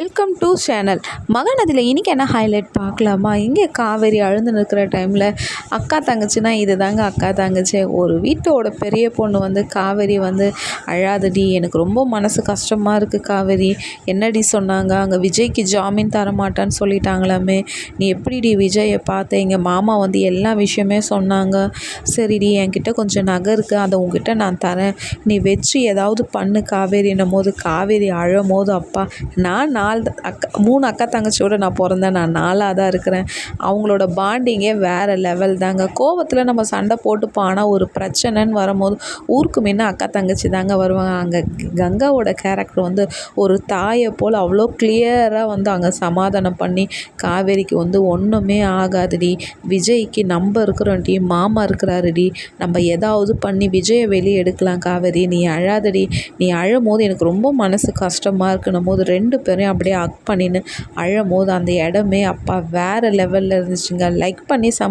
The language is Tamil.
வெல்கம் டு சேனல் மகநதியில் இன்றைக்கி என்ன ஹைலைட் பார்க்கலாமா? இங்கே காவேரி அழுந்து நிற்கிற டைமில் அக்கா தங்கச்சினா இது தாங்க அக்கா தங்கச்சி. ஒரு வீட்டோட பெரிய பொண்ணு வந்து காவேரி வந்து அழாதடி எனக்கு ரொம்ப மனசு கஷ்டமாக இருக்குது காவேரி. என்னடி சொன்னாங்க? அங்கே விஜய்க்கு ஜாமீன் தர மாட்டான்னு சொல்லிட்டாங்களாமே. நீ எப்படிடி விஜயை பார்த்த? எங்கள் மாமா வந்து எல்லா விஷயமே சொன்னாங்க. சரிடி என்கிட்ட கொஞ்சம் நகை இருக்குது அதை உங்ககிட்ட நான் தரேன். நீ வச்சு ஏதாவது பண்ணு காவேரின்னும் போது காவேரி அழும் போது அப்பா நான் நாலு அக்கா மூணு அக்கா தங்கச்சியோட நான் பிறந்தேன். நான் நாலாக தான் இருக்கிறேன். அவங்களோட பாண்டிங்கே வேறு லெவல் தாங்க. கோவத்தில் நம்ம சண்டை போட்டுப்போம். ஆனால் ஒரு பிரச்சனைன்னு வரும்போது ஊருக்கு முன்ன அக்கா தங்கச்சி தாங்க வருவாங்க. அங்கே கங்காவோட கேரக்டர் வந்து ஒரு தாயை போல் அவ்வளோ கிளியராக வந்து அங்கே சமாதானம் பண்ணி காவேரிக்கு வந்து ஒன்றுமே ஆகாதுடி. விஜய்க்கு நம்ம இருக்கிறோம்டி மாமா இருக்கிறாருடி. நம்ம ஏதாவது பண்ணி விஜயை வெளியே எடுக்கலாம் காவேரி. நீ அழாதடி. நீ அழும் போது எனக்கு ரொம்ப மனசு கஷ்டமாக இருக்குன்னும் போது ரெண்டு பேரையும் அப்படியே ஹக் பண்ணின்னு அழும் போது அந்த இடமே அப்பா வேறு லெவலில் இருந்துச்சுங்க. லைக் பண்ணி சம்